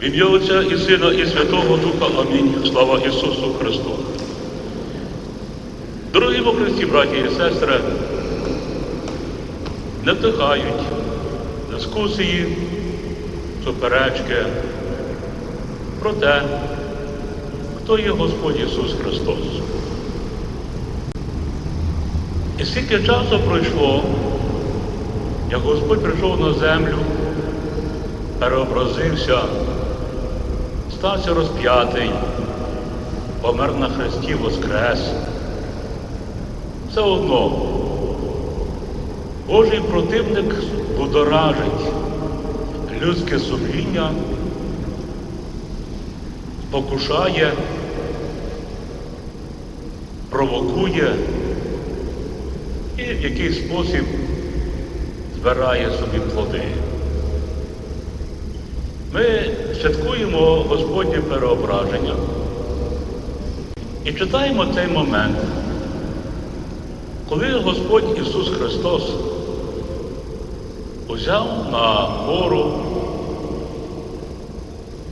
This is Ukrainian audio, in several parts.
В ім'я Отця і Сина, і Святого Духа. Амінь. Слава Ісусу Христу. Дорогі во Христі, браті і сестри, не втихають дискусії, суперечки про те, хто є Господь Ісус Христос. І скільки часу пройшло, як Господь прийшов на землю, переобразився, стався розп'ятий, помер на хресті воскрес. Все одно Божий противник будоражить людське сумління, покушає, провокує і в який спосіб збирає собі плоди. Ми святкуємо Господнє переображення і читаємо цей момент, коли Господь Ісус Христос узяв на гору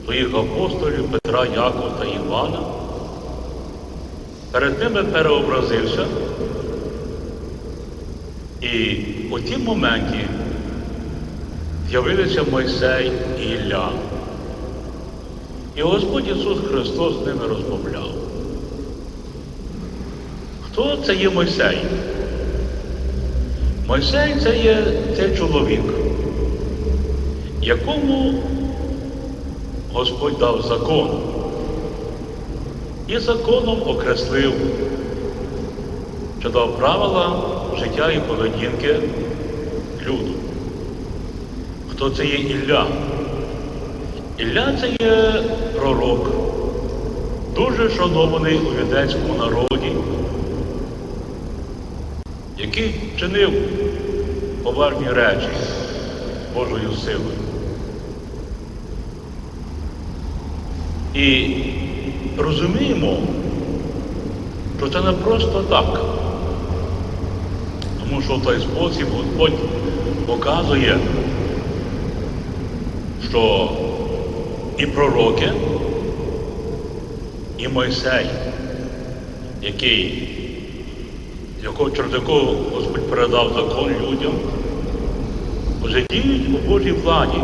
своїх апостолів Петра, Якова та Івана, перед ними переобразився. І у тім моменті з'явилися Мойсей і Ілля. І Господь Ісус Христос з ними розмовляв. Хто це є Мойсей? Мойсей це є цей чоловік, якому Господь дав закон і законом окреслив, що дав правила життя і поведінки. Хто це є Ілля? Ілля це є пророк, дуже шанований у юдейському народі, який чинив поважні речі Божою силою. І розуміємо, що це не просто так. Тому що той спосіб Господь показує, що і пророки, і Мойсей, який, якого, через якого Господь передав закон людям, вже діють у Божій владі.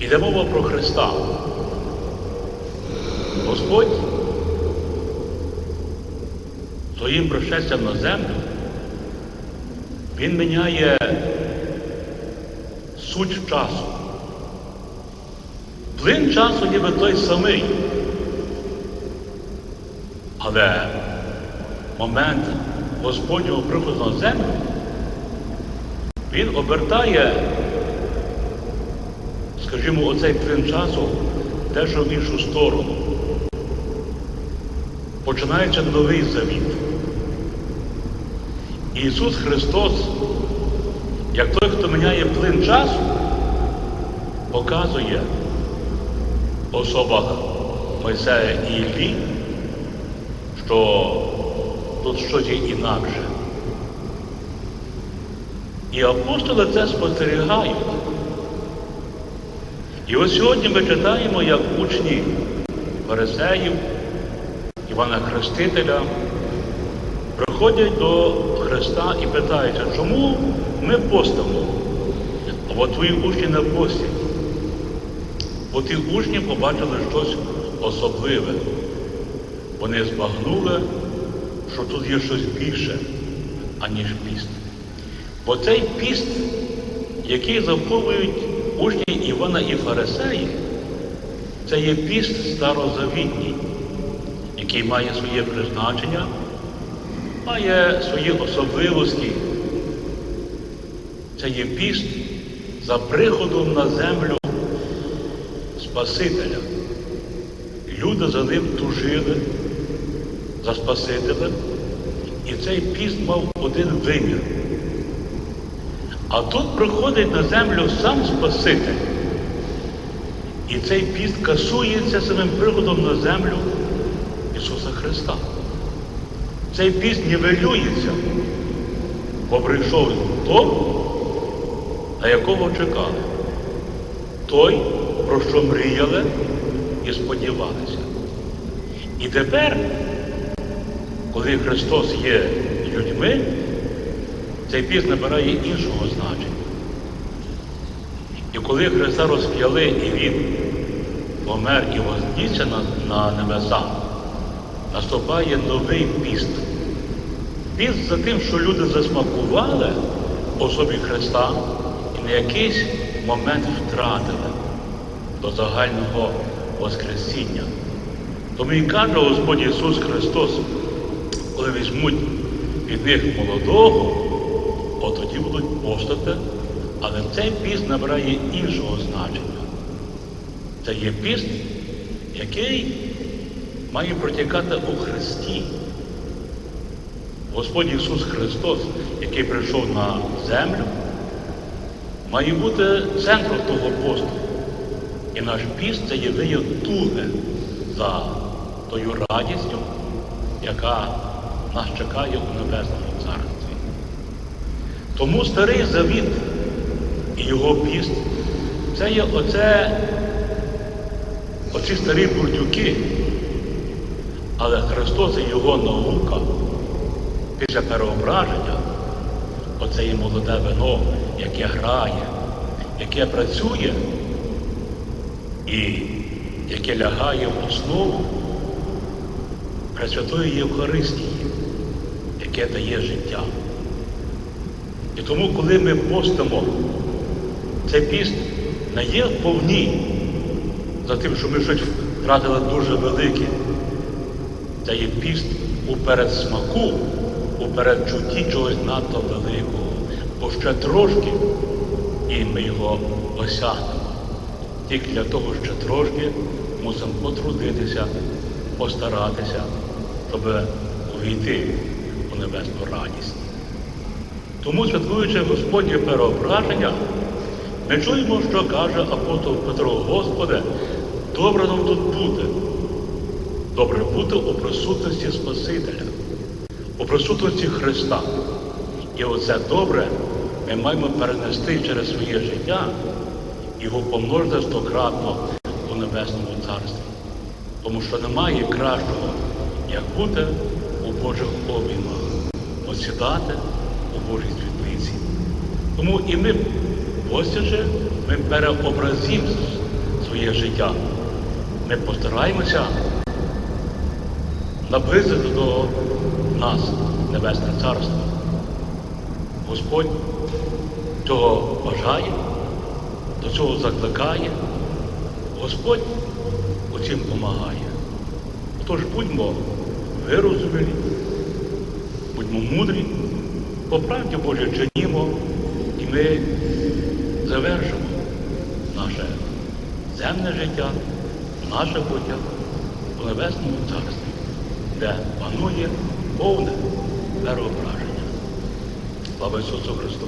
Іде мова про Христа. Господь своїм пришестям на землю, він міняє суть часу. Плин часу ніби той самий. Але момент Господнього приходу на землю, він обертає, скажімо, оцей плин часу дещо в іншу сторону. Починається новий завіт. Ісус Христос, як той, хто міняє плин часу, показує особах Мойсея і Іллі, що тут щось є інакше. І апостоли це спостерігають. І ось сьогодні ми читаємо, як учні Фарисеїв, Івана Хрестителя приходять до Христа і питаються, чому ми постимо, а твої учні не постять. Бо ті учні побачили щось особливе. Вони збагнули, що тут є щось більше, аніж піст. Бо цей піст, який заховують учні Івана і Фарисеї, це є піст старозавітній, який має своє призначення, має свої особливості. Це є піст за приходом на землю Спасителя. Люди за ним тужили, за Спасителем, і цей піст мав один вимір. А тут приходить на землю сам Спаситель. І цей піст касується самим приходом на землю Ісуса Христа. Цей піст нівелюється, бо прийшов той, на якого чекали. Той, про що мріяли і сподівалися. І тепер, коли Христос є людьми, цей піст набирає іншого значення. І коли Христа розп'яли і Він помер і вознісся на, на небеса, наступає новий піст. Піст за тим, що люди засмакували особі Христа і на якийсь момент втратили до загального Воскресіння. Тому і каже Господь Ісус Христос, коли візьмуть від них молодого, от тоді будуть постати, але цей піст набирає іншого значення. Це є піст, який має протікати у Христі. Господь Ісус Христос, який прийшов на землю, має бути центром того посту. І наш піст це є вияв туги за тою радістю, яка нас чекає у Небесному Царстві. Тому старий завіт і його піст це є оце, оці старі бурдюки, але Христос і Його наука після переображення, оце є молоде вино, яке грає, яке працює і яке лягає в основу Пресвятої Євхаристії, яке дає життя. І тому, коли ми постимо, цей піст не є повні за тим, що ми щось втратили дуже велике. Це є піст у передсмаку, у передчутті чогось надто великого, бо ще трошки, і ми його осягнемо. Тільки для того, що трошки мусимо потрудитися, постаратися, щоб увійти у небесну радість. Тому, святкуючи Господнє переображення, ми чуємо, що каже апостол Петро, Господи, добре нам тут бути. Добре бути у присутності Спасителя, у присутності Христа. І оце добре ми маємо перенести через своє життя і його помножити стократно у Небесному Царстві. Тому що немає кращого, як бути у Божих обіймах, осідати у Божій світлиці. Тому і ми, постячи, ми переобразимо своє життя. Ми постараємося наблизити до нас Небесне Царство. Господь цього бажає, до цього закликає. Господь у допомагає. Тож будьмо вирозумілі, будьмо мудрі, по правді Боже чинімо, і ми завершимо наше земне життя, наше буття у Небесному Царстві, де панує повне переображення. Слава Ісусу Христу!